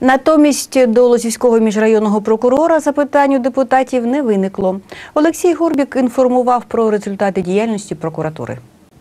Натомість до Лозівського міжрайонного прокурора запитань у депутатів не виникло. Олексій Горбік інформував про результати діяльності прокуратури.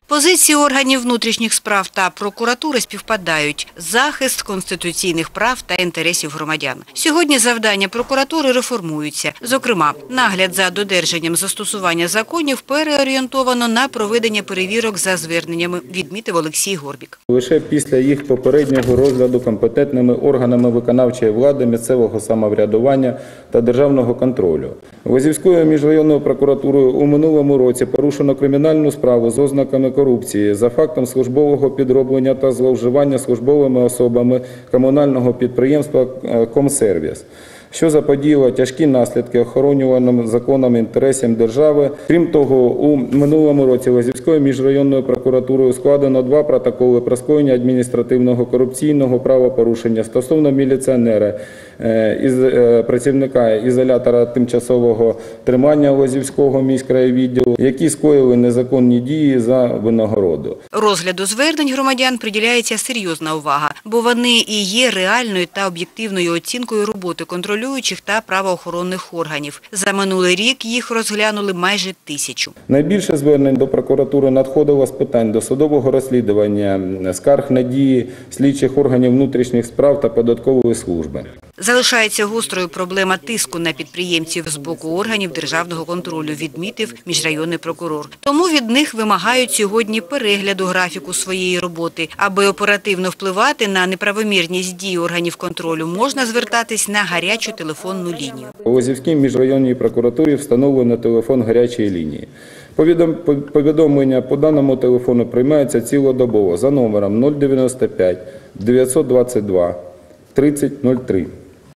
Позиції органів внутрішніх справ та прокуратури співпадають – захист конституційних прав та інтересів громадян. Сьогодні завдання прокуратури реформуються. Зокрема, нагляд за додержанням застосування законів переорієнтовано на проведення перевірок за зверненнями, відмітив Олексій Горбік. Лише після їх попереднього розгляду компетентними органами виконавчої влади, місцевого самоврядування та державного контролю. Лозівською міжрайонною прокуратурою у минулому році порушено кримінальну справу з ознаками корупції. За фактом службового підроблення та зловживання службовими особами комунального підприємства е, «Комсервіс» що заподіяло тяжкі наслідки охоронюваним законом інтересам держави. Крім того, у минулому році Лозівською міжрайонною прокуратурою складено два протоколи про скоєння адміністративного корупційного правопорушення стосовно міліціонера е, із е, працівника ізолятора тимчасового тримання Лозівського міськраєвідділу, які скоїли незаконні дії за винагороду. Розгляду звернень громадян приділяється серйозна увага, бо вони і є реальною та об'єктивною оцінкою роботи контролюючих та правоохоронних органів. За минулий рік їх розглянули майже тисячу. Найбільше звернень до прокуратури надходило з питань досудового розслідування, скарг на дії слідчих органів внутрішніх справ та податкової служби. Залишається гострою проблема тиску на підприємців з боку органів державного контролю, відмітив міжрайонний прокурор. Тому від них вимагають сьогодні перегляду графіку своєї роботи. Аби оперативно впливати на неправомірність дій органів контролю, можна звертатись на гарячу телефонну лінію. У Лозівській міжрайонній прокуратурі встановлено телефон гарячої лінії. Повідом- Повідомлення по даному телефону приймаються цілодобово за номером 095 922 3003.